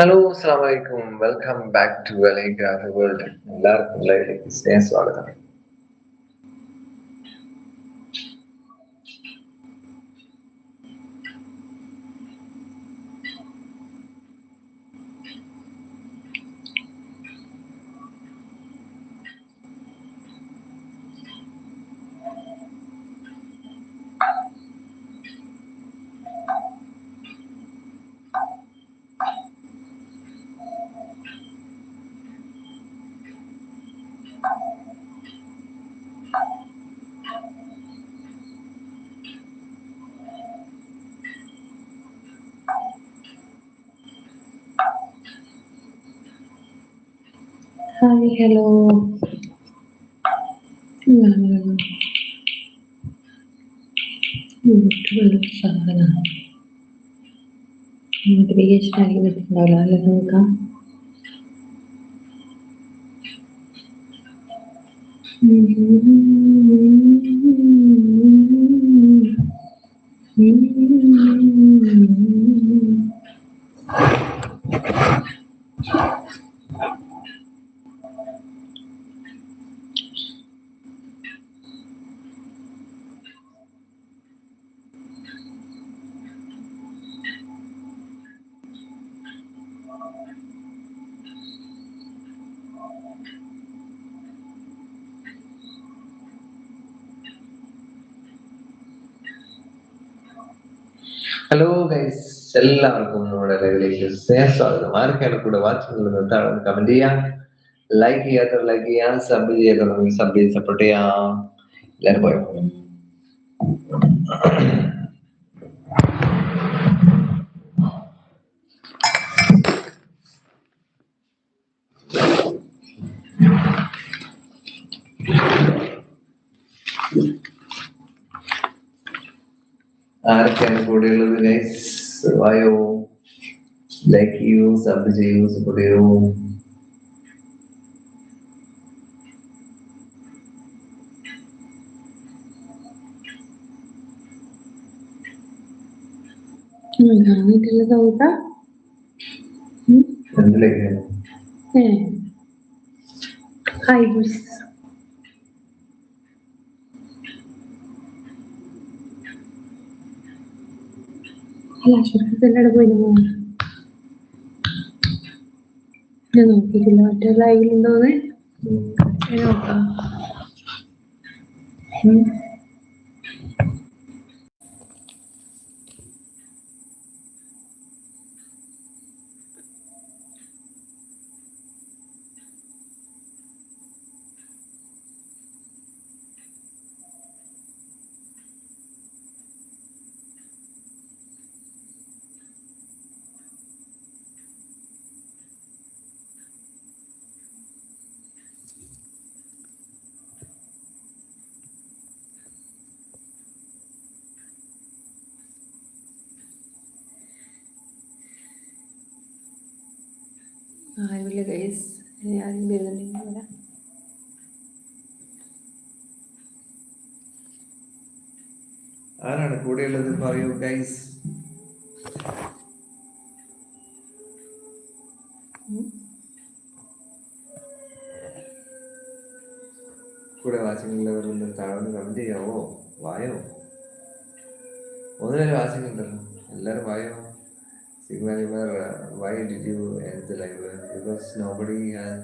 Hello അസ്സാം വലൈക്കും welcome back to അലൈഗ്രാഫ് world എല്ലാവർക്കും ലൈവിലേക്ക് സ്നേഹ സ്വാഗതം ഹായ് ഹലോ സാധനമാണ് നോട്ടിഫിക്കേഷൻ ആയിരിക്കും പറ്റുന്നുണ്ടാവില്ല അല്ലെ നോക്കാം ഹലോ ഗൈസ് എല്ലാവർക്കും നമ്മുടെ ലൈവിലേക്ക് സ്നേഹ സ്വാഗതം ആർക്കാണ് കൂടെ വാച്ചുള്ളത് താഴെ കമന്റ് ചെയ്യാം. ലൈക്ക് ചെയ്യാത്ത ലൈക്ക് ചെയ്യാം. സബ് ചെയ്യാത്ത സബ് ചെയ്ത് സപ്പോർട്ട് ചെയ്യാം. എല്ലാവരും പോയോ? ആരൊക്കെയാണ് കൂടെയുള്ളത് ഗൈസ് വായോ ലൈക്ക് ചെയ്യൂ സബ് ചെയ്യൂ? സപ്പോർട്ട് ചെയ്യൂ കാണാനിട്ടുള്ള സൗദ എന്തിലേക്ക്? ഏ. ഹായ് ബുസ് അവിടെ പോയി ഞാൻ നോക്കിയിട്ടില്ല. മറ്റേ ലൈവിലുണ്ടോന്ന് നോക്കാം. ആരുമില്ല ഗൈസ് ആരും വരുന്നുണ്ടെങ്കിൽ വരാം. ആരാണ് കൂടെയുള്ളത്? പറയൂ guys signal you end the end Because nobody has,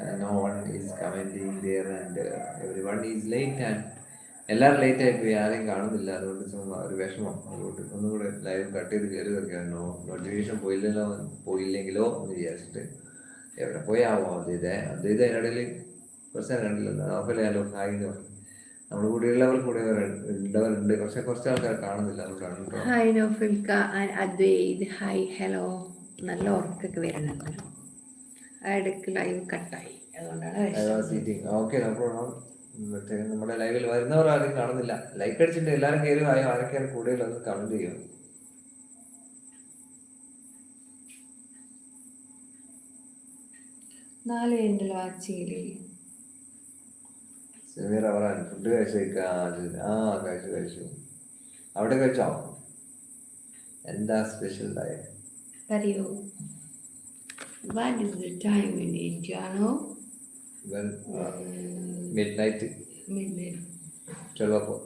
uh, no one is commenting there and uh, everyone is late and എല്ലാവരും ലേറ്റ് ആയിപ്പോയി ആരെയും കാണുന്നില്ല. അതുകൊണ്ട് ഒരു വിഷമം. അതുകൊണ്ട് ഒന്നും കൂടെ ലൈവ് കട്ട് ചെയ്ത് കയറി വെക്കാനോ നോട്ടിഫിക്കേഷൻ പോയില്ലല്ലോ. പോയില്ലെങ്കിലോ എന്ന് വിചാരിച്ചിട്ട് എവിടെ പോയാവോ അദ്വൈത അദ്വൈത അതിനിടയിൽ കുറച്ച് നേരം ഹായ് എന്ന് പറഞ്ഞു. നമ്മുടെ കൂടെയുള്ളവർ കൂടെ ഉള്ളവരുണ്ട് പക്ഷെ കുറച്ച് ആൾക്കാർ കാണുന്നില്ല. അതുകൊണ്ടാണ് ഹായ് നോഫിൽക്ക അദ്വൈത്. ഹായ് ഹലോ നല്ല ഉറക്കൊക്കെ വരുന്നുണ്ട് ആ ഇടയ്ക്ക് ലൈവ് കട്ടായി അതുകൊണ്ടാണ് മറ്റേ നമ്മുടെ ലൈവിൽ വരുന്നവർ ആരും കാണുന്നില്ല. ലൈക്ക് അടിച്ചിട്ട് എല്ലാവരും കയറി ആയോ ആരൊക്കെയാണ് കൂടെയുള്ളത് കമന്റ് ചെയ്യണം നാല് പേരുണ്ടല്ലോ ആച്ചിയിൽ സമീർ അവറാൻ ഫുഡ് കഴിച്ചു ആ കഴിച്ചു കഴിച്ചു അവിടെ കഴിച്ചോ? എന്താ സ്പെഷ്യൽ ഡയറ്റ് പറയൂ What is the time in India now? Well midnight midnight. Twelve അപ്പോൾ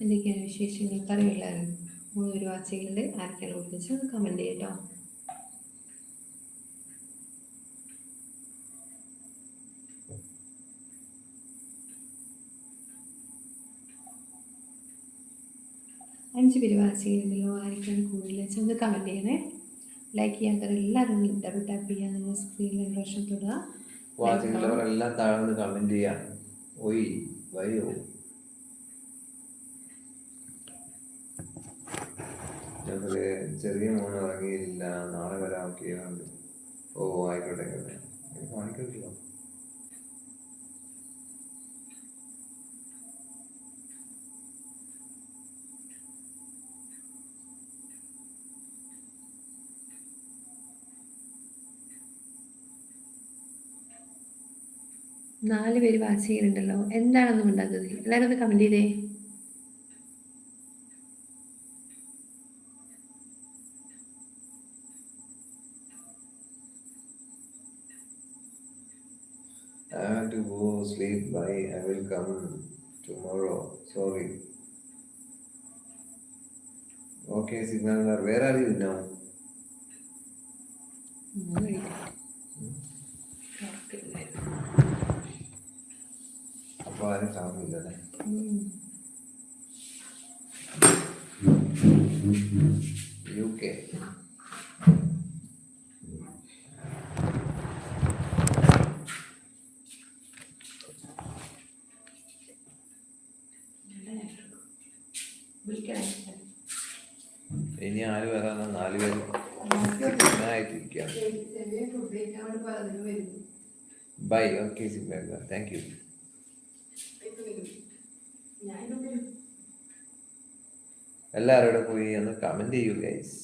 എന്തൊക്കെയാണ് വിശേഷങ്ങൾ? പറയുള്ളവരും മൂന്ന് ഒരു വാച്ചികളുടെ ആർക്കാണ് ഒന്ന് കമന്റ് ചെയ്യട്ടോ. അഞ്ച് പേര് വാച്ചികളുണ്ടല്ലോ ആർക്കാണ് കൂടുതൽ ഒന്ന് കമന്റ് ചെയ്യണേ. ലൈക്ക് ചെയ്യാത്തവർ എല്ലാവരും ഡബിൾ ടാപ്പ് ചെയ്യാൻ നിങ്ങൾ സ്ക്രീനിൽ പ്രശ്നം തൊടുക എല്ലാം താഴ്ന്ന് കമന്റ് ചെയ്യാം. ഒയ് വയോ. ഞങ്ങൾ ചെറിയ മോൻ ഇറങ്ങിയില്ല നാളെ വരാം ഒക്കെ ഉണ്ട് ഓ ആയിക്കോട്ടെ ആയിക്കോട്ടെ. നാല് പേര് വാച്ച് ചെയ്യുന്നുണ്ടല്ലോ. എന്താണെന്ന് ഉണ്ടാകുന്നത് എല്ലാവരും ഒന്ന് കമന്റ് ചെയ്തേ. I have to go sleep. Bye. I will come tomorrow. Sorry. Okay, Signal, where are you now? ഇനി ആര് വരാനാ? നാല് പേര് വരുന്നു ബൈ. ഓക്കെ താങ്ക് യു എല്ലാവരോടും പോയി? ഒന്ന് കമന്റ് ചെയ്യൂ ഗൈസ്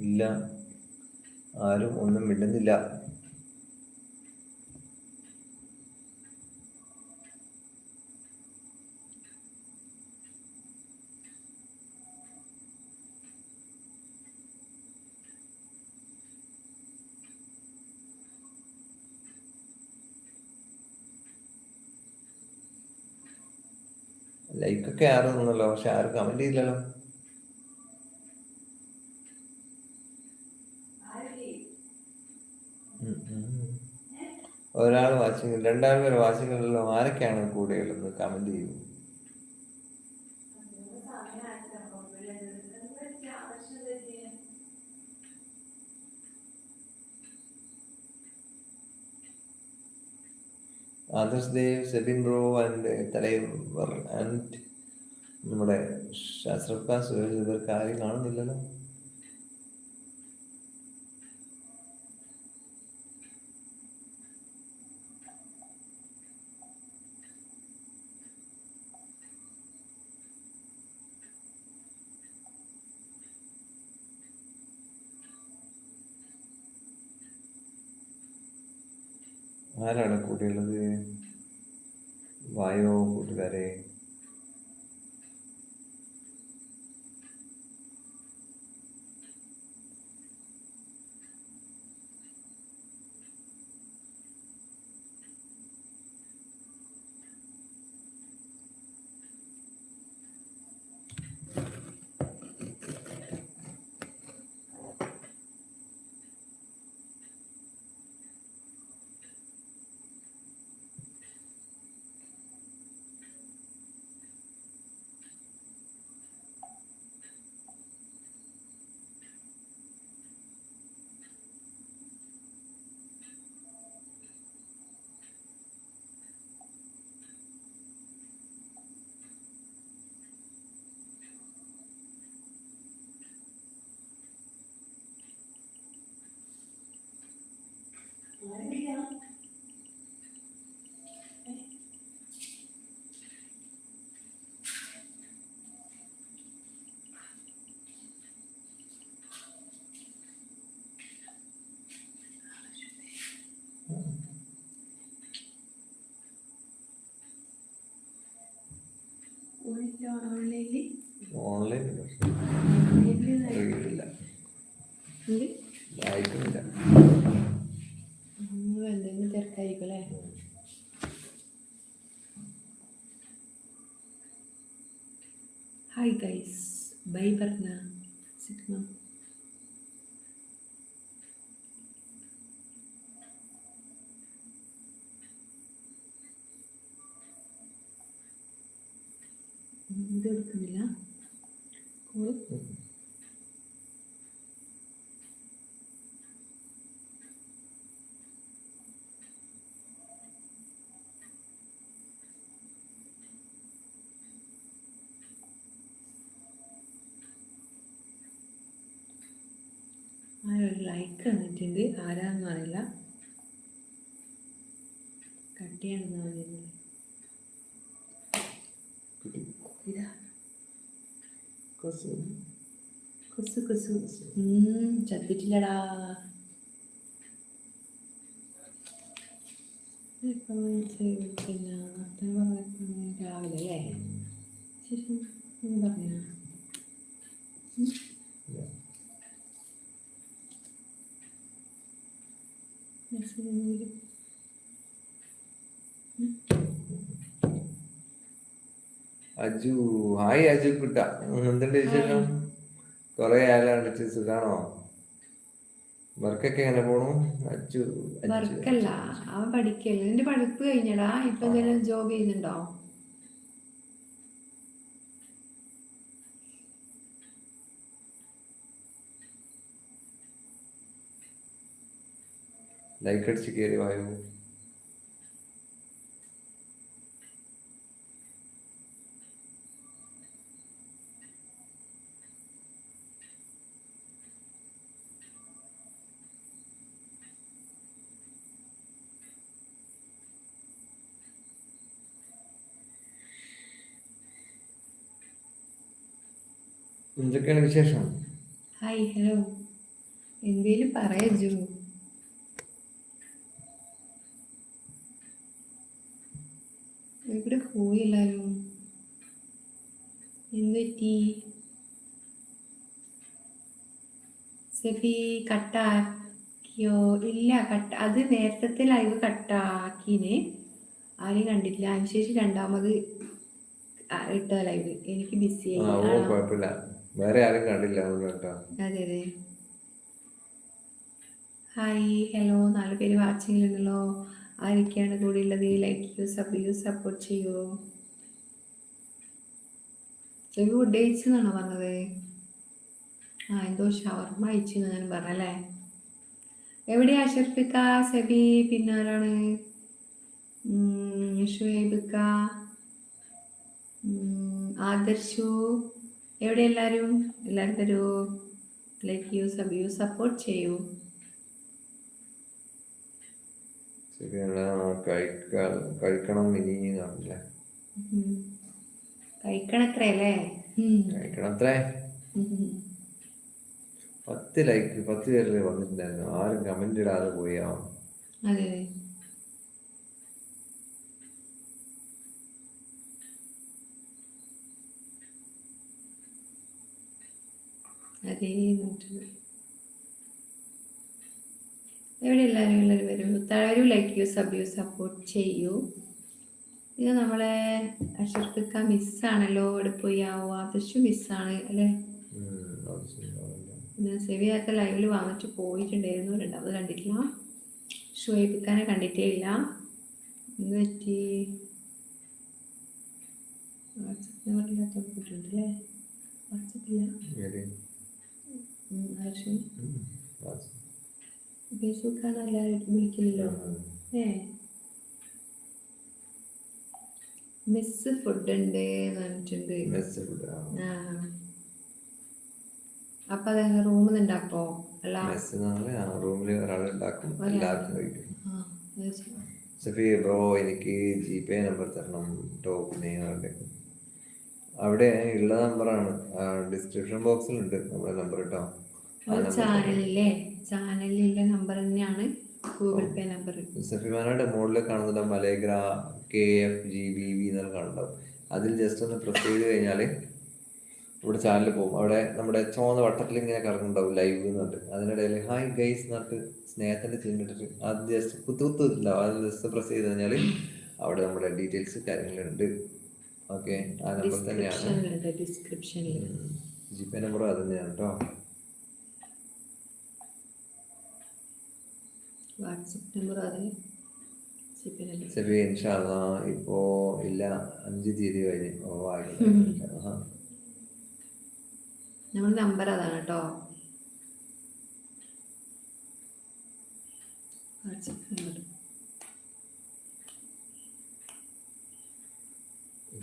ഇല്ല. ആരും ഒന്നും മിണ്ടുന്നില്ല. ലൈക്കൊക്കെ ആരും നിന്നല്ലോ പക്ഷെ ആരും കമന്റ് ചെയ്തില്ലല്ലോ. ഒരാൾ വാച്ചിങ് രണ്ടാൾ പേര് വാച്ചിങ് ഉണ്ടല്ലോ ആരൊക്കെയാണ് കൂടെയുള്ളത്? കമന്റ് ചെയ്യൂ. Adarsh Dev Sebin bro and Thalaivar and നമ്മുടെ ശാസ്ത്രക്കാർ സുരേഷ് കാര്യം കാണുന്നില്ലല്ലോ. Okay. ആരൊരു ലൈക്ക് തന്നിട്ടുണ്ട് ആരാന്നറിയില്ല അറിയില്ല ഇതാ കൊസു. കുസു കുസു ഉം, ചത്തിട്ടില്ലടാ ഇപ്പം ചെയ്ത് പിന്നെ വർത്തമാനം പറഞ്ഞപ്പോൾ രാവിലെ അല്ലേ ശരി ഒന്ന് പറഞ്ഞു ഇല്ല. മെസ്സേജ് അജു ഹായ് അജു കുട്ട. എന്തുണ്ട് വിശേഷം? കൊറേ ആയാലും കണ്ടിട്ട് സുഖാണോ? വർക്കൊക്കെ എങ്ങനെ പോണു? അജു വർക്കല്ല അവൻ പഠിക്കല്ല നിന്റെ പഠിപ്പ് കഴിഞ്ഞടാ. ഇപ്പൊ എന്തെങ്കിലും ജോബ് ചെയ്യുന്നുണ്ടോ? ലൈക്ക് അടിച്ച് കയറി വായു? എന്തൊക്കെയാണ് വിശേഷം? ഹായ് ഹലോ എന്തേലും പറയു എവിടെ പോയി എല്ലാരും? എന്ത് പറ്റി? സെഫി കട്ടാക്കിയോ? ഇല്ല കട്ട അത് നേരത്തെ ലൈവ് കട്ടാക്കിനെ. ആരെയും കണ്ടിട്ടില്ല. അതിനുശേഷം രണ്ടാമത് ഇട്ട ലൈവ് എനിക്ക് ബിസി ആ ആയി ഓ ആണോ? കുഴപ്പമില്ല. വേറെ ആരും കണ്ടില്ല അതുകൊണ്ട് കേട്ടോ. അതെ അതെ. ഹായ് ഹലോ നാല് പേര് വാച്ചിങ് ഉണ്ടല്ലോ. ആരൊക്കെയാണ് കൂടെ ഉള്ളത്? ലൈക്ക് ചെയ്യൂ സബ് ചെയ്യൂ സപ്പോർട്ട് ചെയ്യൂ? ഗുഡ് ഫുഡ് കഴിച്ചെന്നാണോ പറഞ്ഞത്? ആ എന്തോ ഷവർമ അയച്ചെന്ന് ഞാൻ പറഞ്ഞല്ലേ എവിടെയാ അഷർഫിക്ക സബി? പിന്നെ ആരാണ്? ഉം, ഷുഹൈബിക്ക? ആദർശു? എവിടെ എല്ലാവരും എല്ലാവരും തരൂ? ലൈക്ക് യു സബ് ചെയ്യൂ. സപ്പോർട്ട് ചെയ്യൂ കഴിക്കണം ഇനി. കഴിക്കണത്രേ അല്ലേ ഉം. കഴിക്കണം അത്രേ ഉം. പത്ത് ലൈക്ക് പത്ത് പേരിൽ വന്നിട്ടുണ്ടായിരുന്നു. ആരും കമന്റ് ഇടാതെ പോയാ അതെ. അതെ എവിടെ എല്ലാവരും എല്ലാവരും വരും. താഴെ like you sub you support ചെയ്യൂ. ഇത് നമ്മളെ അഷർഫിക്ക മിസ്സാണല്ലോ ഇവിടെ പോയി ആവോ ആദർശു മിസ്സാണ് അല്ലേ? സെവിയാത്ത ലൈവിൽ വന്നിട്ട് പോയിട്ടുണ്ടായിരുന്നു. രണ്ടാമത് കണ്ടിട്ടില്ല. ഷുഹൈബിക്കാനെ കണ്ടിട്ടേ ഇല്ല. എന്ത് പറ്റി? വാട്സപ്പ് നമ്പറില്ലാത്ത വാട്സപ്പില്ല ഫേസ്ബുക്കാണ് എല്ലാവരും വിളിക്കില്ലല്ലോ. ഏ മിസ് ഫുഡ് ഉണ്ട് പറഞ്ഞിട്ടുണ്ട് മെസ്സ് ഫുഡ് ആ. അപ്പൊ അത് റൂമിൽ നിന്ന് ഉണ്ടാക്കോ മെസ്സ് റൂമിൽ ഒരാൾ ഉണ്ടാക്കും. എല്ലാവർക്കും കഴിക്കും. സഫി ബ്രോ എനിക്ക് ജി പേ നമ്പർ തരണം. ടോപ്പ് നിങ്ങളുടെ അവിടെ ഉള്ള നമ്പറാണ് ഡിസ്ക്രിപ്ഷൻ ബോക്സിൽ ഉണ്ട് നമ്മുടെ നമ്പർ കേട്ടോ ചാനലിലെ ചാനലിലെ നമ്പർ തന്നെയാണ് ഗൂഗിൾ പേ നമ്പർ സഫിമാനയുടെ മുകളിൽ കാണുന്നത് മലേഗ്ര K F G B V എന്നുള്ള കാണുന്നുണ്ടാവും. അതിൽ ജസ്റ്റ് ഒന്ന് പ്രസ് ചെയ്ത് കഴിഞ്ഞാൽ ഇവിടെ ചാനലിൽ പോകും. അവിടെ നമ്മുടെ ചുവന്ന വട്ടത്തിൽ ഇങ്ങനെ കറങ്ങുന്നുണ്ടാവും ലൈവ് എന്നുണ്ട് അതിനിടയിൽ ഹായ് ഗൈസ് എന്നിട്ട് സ്നേഹത്തിന്റെ ചിഹ്നിട്ടിട്ട് അത് ജസ്റ്റ് കുത്തു കുത്തു ഉണ്ടാവും അത് ജസ്റ്റ് പ്രസ് ചെയ്ത് കഴിഞ്ഞാൽ അവിടെ നമ്മുടെ ഡീറ്റെയിൽസ് കാര്യങ്ങളുണ്ട് ഓക്കെ. ആ നമ്പർ തന്നെയാണ്. ഡിസ്ക്രിപ്ഷനിൽ ജിപേ നമ്പർ നമ്പറും അത് തന്നെയാണ് കേട്ടോ വാട്സപ്പ് നമ്പർ അതെ സെബി ഇൻഷാല്ല ഇപ്പോ ഇല്ല അഞ്ച് തീയതി കഴിഞ്ഞ് നമ്മൾ നമ്പർ അതാണ് കേട്ടോ വാട്സപ്പ് നമ്പർ.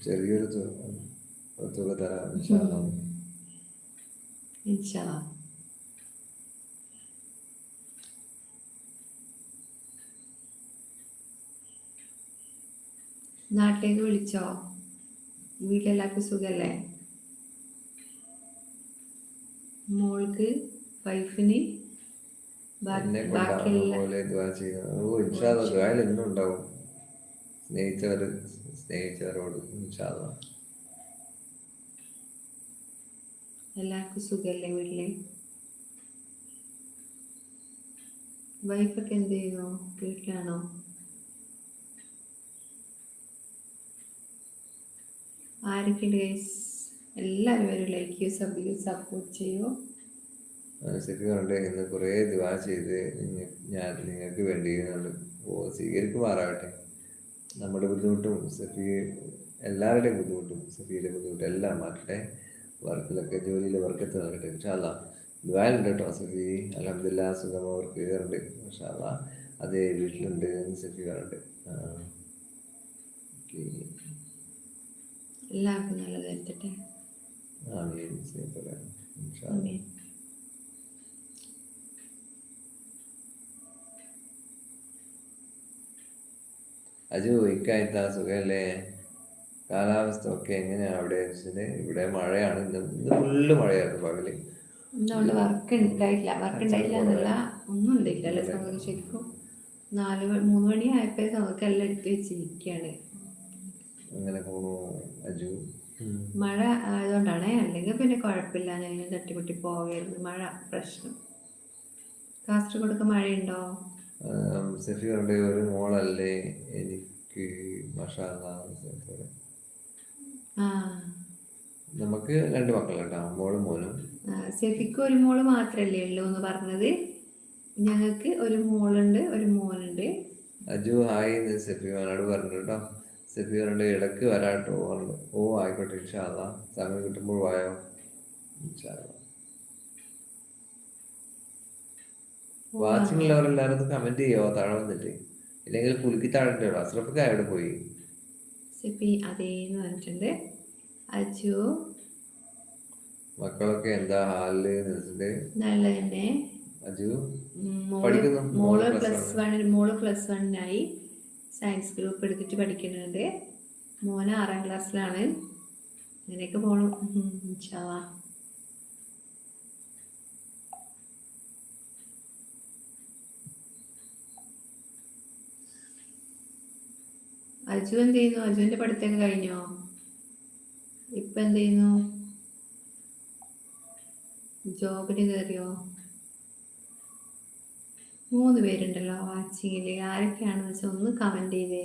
ചെറിയൊരു തുക തരാം നാട്ടിലേക്ക് വിളിച്ചോ? വീട്ടിലെല്ലാവർക്കും സുഖല്ലേ? മോൾക്ക് വൈഫിന് എന്നെ കൊണ്ടാവുന്ന സ്നേഹിച്ചവരോട് എല്ലാവർക്കും സുഖല്ലേ വീട്ടിൽ? വൈഫൊക്കെ എന്ത് ചെയ്യുന്നു? വീട്ടിലാണോ? ആരൊക്കെയുണ്ട് ഗൈസ് എല്ലാവരും ഒരു ലൈക്ക് ചെയ്യൂ സബ് ചെയ്യൂ സപ്പോർട്ട് ചെയ്യൂ. മനസ്സിലേക്ക് കണ്ട് ഇന്ന് കുറേ ദിവാ ചെയ്ത് ഞാൻ നിങ്ങൾക്ക് വേണ്ടി സ്വീകരിക്കുമാറാകട്ടെ നമ്മുടെ ബുദ്ധിമുട്ടും സഫി എല്ലാവരുടെയും ബുദ്ധിമുട്ടും സഫിയുടെ ബുദ്ധിമുട്ടും എല്ലാം മാറ്റട്ടെ. വർക്കിലൊക്കെ ജോലിയിൽ വർക്കത്ത് നടക്കട്ടെ ഇൻഷാല്ല ദുബായിലുണ്ട് കേട്ടോ സഫി. അലഹമില്ല സുഖം അവർക്ക് കയറുണ്ട് ഇൻഷാല്ല അതേ വീട്ടിലുണ്ട് സഫി ഓക്കെ. എല്ലാവർക്കും നല്ലത് എത്തട്ടെ ആമീൻ. സ്നേഹിതരെ ഇൻഷാല്ല അജു ഇക്കായത്ത സുഖല്ലേ? കാലാവസ്ഥ ഒക്കെ എങ്ങനെയാണ് അവിടെ വെച്ചിട്ട് ഇവിടെ മഴയാണ്. ഇന്ന് ഇന്ന് ഫുള്ള് മഴയായിരുന്നു പകൽ. ഇന്നുകൊണ്ട് വർക്ക് ഉണ്ടായില്ല വർക്ക് ഉണ്ടായില്ല എന്നല്ല ഒന്നും ഉണ്ടായില്ല അല്ലേ നമുക്ക് ശരിക്കും നാല് മൂന്ന് മണി ആയപ്പോ നമുക്ക് എല്ലാം എടുത്ത് വെച്ചിരിക്കുകയാണ് അങ്ങനെ പോണു അജു. മഴ ആയതുകൊണ്ടാണ്. അല്ലെങ്കിൽ പിന്നെ കുഴപ്പമില്ല ഞാൻ തട്ടിമുട്ടി പോകരുത്. മഴ പ്രശ്നം. കാസർഗോഡൊക്കെ മഴയുണ്ടോ? ആം, സഫിയുടെ ഒരു മോളല്ലേ എനിക്ക് മഷാല നമുക്ക് രണ്ട് മക്കളുണ്ടാ മോളും മോനും. സെഫിക്ക് ഒരു മോൾ മാത്രല്ലേ ഉള്ളൂ എന്ന് പറഞ്ഞത്. ഞങ്ങൾക്ക് ഒരു മോളുണ്ട് ഒരു മോനുണ്ട്. അജു ഹായ് എന്ന് സഫിയോനോട് പറഞ്ഞു കേട്ടോ. ഇടയ്ക്ക് വരാട്ടോ ഓ ആയിക്കോട്ടെ ഇൻഷാല്ല സമയം കിട്ടുമ്പോൾ വായോ? ഇൻഷാല്ല വാച്ചിങ് ഉള്ളവരെല്ലാവരും ഒന്ന് കമന്റ് ചെയ്യോ? താഴെ വന്നിട്ട്. ഇല്ലെങ്കിൽ കുലുക്കി താഴെ അസ്രഫൊക്കെ അവിടെ പോയി. സിപ്പി അതേന്ന് പറഞ്ഞിട്ടുണ്ട്. അജു മക്കളൊക്കെ എന്താ ഹാലിൽ നല്ല തന്നെ അജു? മോൾ പ്ലസ് വൺ മോൾ പ്ലസ് വണ്ണിനായി സയൻസ് ഗ്രൂപ്പ് എടുത്തിട്ട് പഠിക്കുന്നുണ്ട്. മോന് ആറാം ക്ലാസ്സിലാണ് അങ്ങനെയൊക്കെ പോകണം ഉം, അജു എന്ത് ചെയ്യുന്നു അജുവിന്റെ പഠിത്തമൊക്കെ കഴിഞ്ഞോ? ഇപ്പൊ എന്ത് ചെയ്യുന്നു ജോബിന് കയറിയോ മൂന്ന് പേരുണ്ടല്ലോ വാച്ചിങ്ങിൽ. ആരൊക്കെയാണെന്ന് വെച്ചാൽ ഒന്ന് കമന്റ് ചെയ്തേ.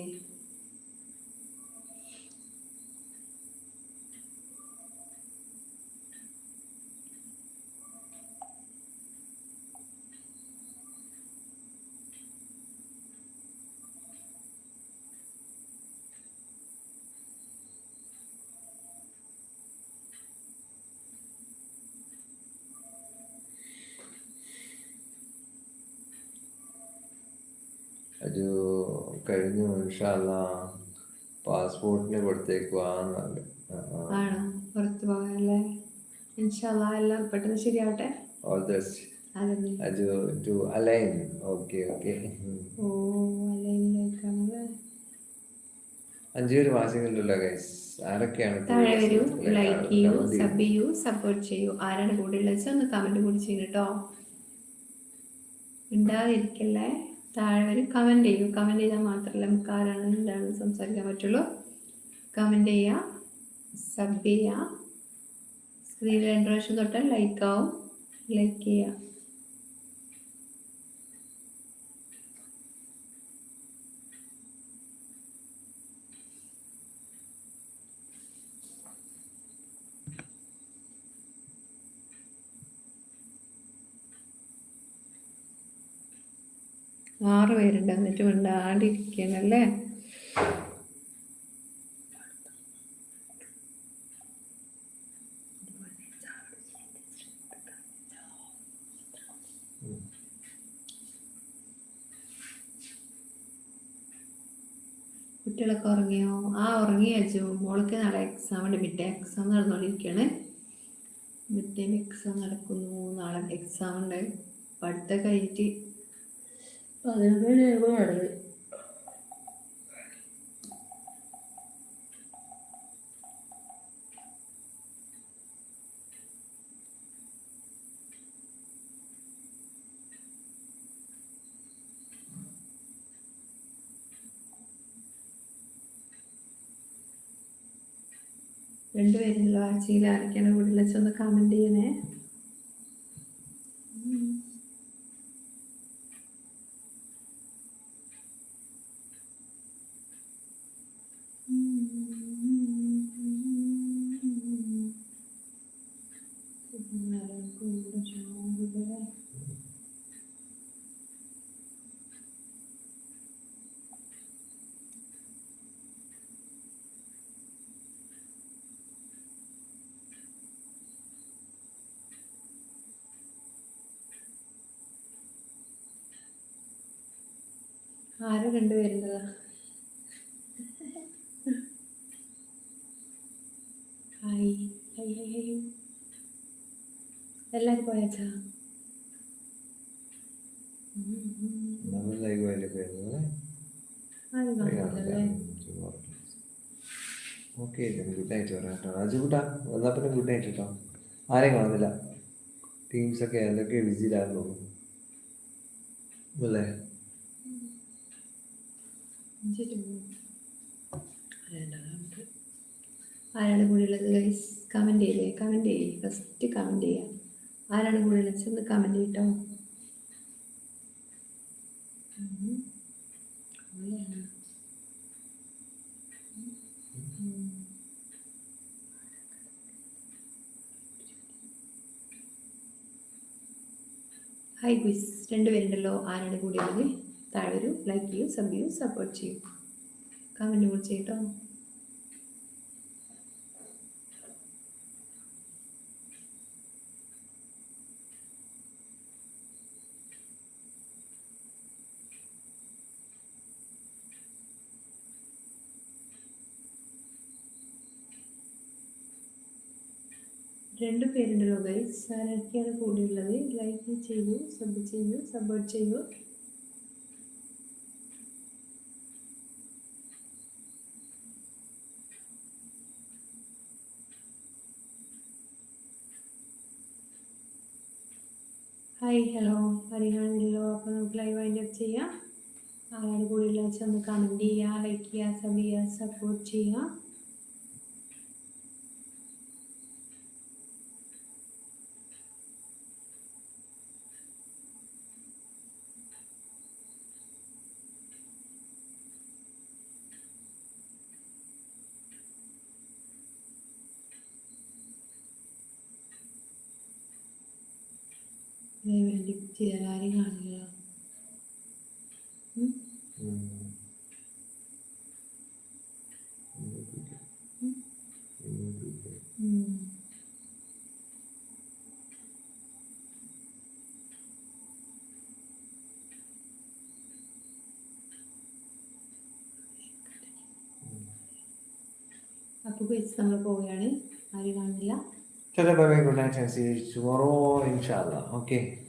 കഴിഞ്ഞു ഇൻഷാല്ല പാസ്പോർട്ടിന് കൊടുത്തേക്കുവാന്നുണ്ട് ആണോ? പുറത്ത് പോകാനല്ലേ? ഇൻഷാല്ലാ എല്ലാം പെട്ടെന്ന് ശരിയാവട്ടെ? ഓൾ അജു ടു അലൈൻ ഓക്കെ ഓക്കെ ഓ വാസികളുണ്ടല്ലോ ഗൈസ് ആരൊക്കെയാണ് താഴെ വരൂ ലൈക്ക് ചെയ്യൂ ചെയ്യൂ. സബ് ചെയ്യൂ സപ്പോർട്ട് ചെയ്യൂ. ആരാണ് കൂടെ ഉള്ളത്? ഒന്ന് കമന്റ് കൂടി ചെയ്യണം കേട്ടോ ഉണ്ടാതിരിക്കല്ലേ താഴെ വരും കമന്റ് ചെയ്യൂ. കമന്റ് ചെയ്താൽ മാത്രമല്ല നമുക്ക് ആരാണ് എന്താണ് സംസാരിക്കാൻ പറ്റുള്ളൂ? കമന്റ് ചെയ്യുക. സബ് ചെയ്യുക. സ്ക്രീൻ രണ്ട് പ്രാവശ്യം തൊട്ടാൽ ലൈക്ക് ആവും. ലൈക്ക് ചെയ്യാം ആറ് പേരുണ്ട്. എന്നിട്ട് മിണ്ടാണ്ടിരിക്കണല്ലേ കുട്ടികളൊക്കെ ഉറങ്ങിയോ? ആ ഉറങ്ങി അജു മോൾക്ക് നാളെ എക്സാം ഉണ്ട്. മിഡ് എക്സാം നടന്നുകൊണ്ടിരിക്കുകയാണ്. മിഡ് എക്സാം നടക്കുന്നു. നാളെ എക്സാം ഉണ്ട്. പഠിത്തം കഴിഞ്ഞിട്ട് പതിനൊന്ന് നടന്നത് രണ്ടുപേരുള്ള ആഴ്ചയിൽ ആരൊക്കെയാണ് കൂടുതൽ വെച്ചൊന്ന് കമന്റ് ചെയ്യണേ. ആരും രണ്ടുപേരുണ്ടതാ ഹായ് ഹൈ ഹൈ ഹൈ എല്ലാവരും പോയച്ചാ? നമ്മൾ ലൈവ് ആയിട്ടൊക്കെ വരുന്നത് ആരും കാണുന്നില്ലല്ലേ ഓക്കെ ഗുഡ് നൈറ്റ് പറയാം കേട്ടോ. രാജു കൂട്ടാ വന്നാൽ പിന്നെ ഗുഡ് നൈറ്റ് കേട്ടോ ആരെയും കാണുന്നില്ല. ടീംസൊക്കെ എന്തൊക്കെ ബിസിയിലാണെന്ന് തോന്നുന്നു. ആരാണ് കൂടെയുള്ളത്? ഗൈസ് കമന്റ് ചെയ്യേ കമന്റ് ചെയ്യേ. ഫസ്റ്റ് കമന്റ് ചെയ്യാം. ആരാണ് കൂടെയുള്ളത്? ചെന്ന് കമന്റ് ചെയ്യട്ടോ. ഹായ് ക്വിസ് രണ്ടുപേരുണ്ടല്ലോ. ആരാണ് കൂടിയുള്ളത്? താഴെ ഒരു ലൈക്ക് ചെയ്യും സബ് ചെയ്യും സപ്പോർട്ട് ചെയ്യും. കമന്റ് കൂടി ചെയ്യട്ടോ രണ്ട് പേരുണ്ടല്ലോ ഗൈസ് ആരൊക്കെയാണ് കൂടിയുള്ളത് ലൈക്ക് ചെയ്യൂ സബ് ചെയ്യൂ സപ്പോർട്ട് ചെയ്യൂ. Hi hello. അറിയാണല്ലോ അപ്പോൾ നമുക്ക് ലൈവ് വൈൻഡ് അപ്പ് ചെയ്യാം. ആരാണ് കൂടിയുള്ള വെച്ചാൽ ഒന്ന് കമന്റ് ചെയ്യുക ലൈക്ക് ചെയ്യുക സബ് ചെയ്യുക സപ്പോർട്ട് ചെയ്യുക. ലൈവ് എഡിറ്റ് ചെയ്താൽ ആരും കാണില്ല ഉം? ഉം. അപ്പോൾ ഗൈസ് നമ്മൾ പോവുകയാണ് ആരും കാണില്ല night and see you tomorrow, inshallah. Okay.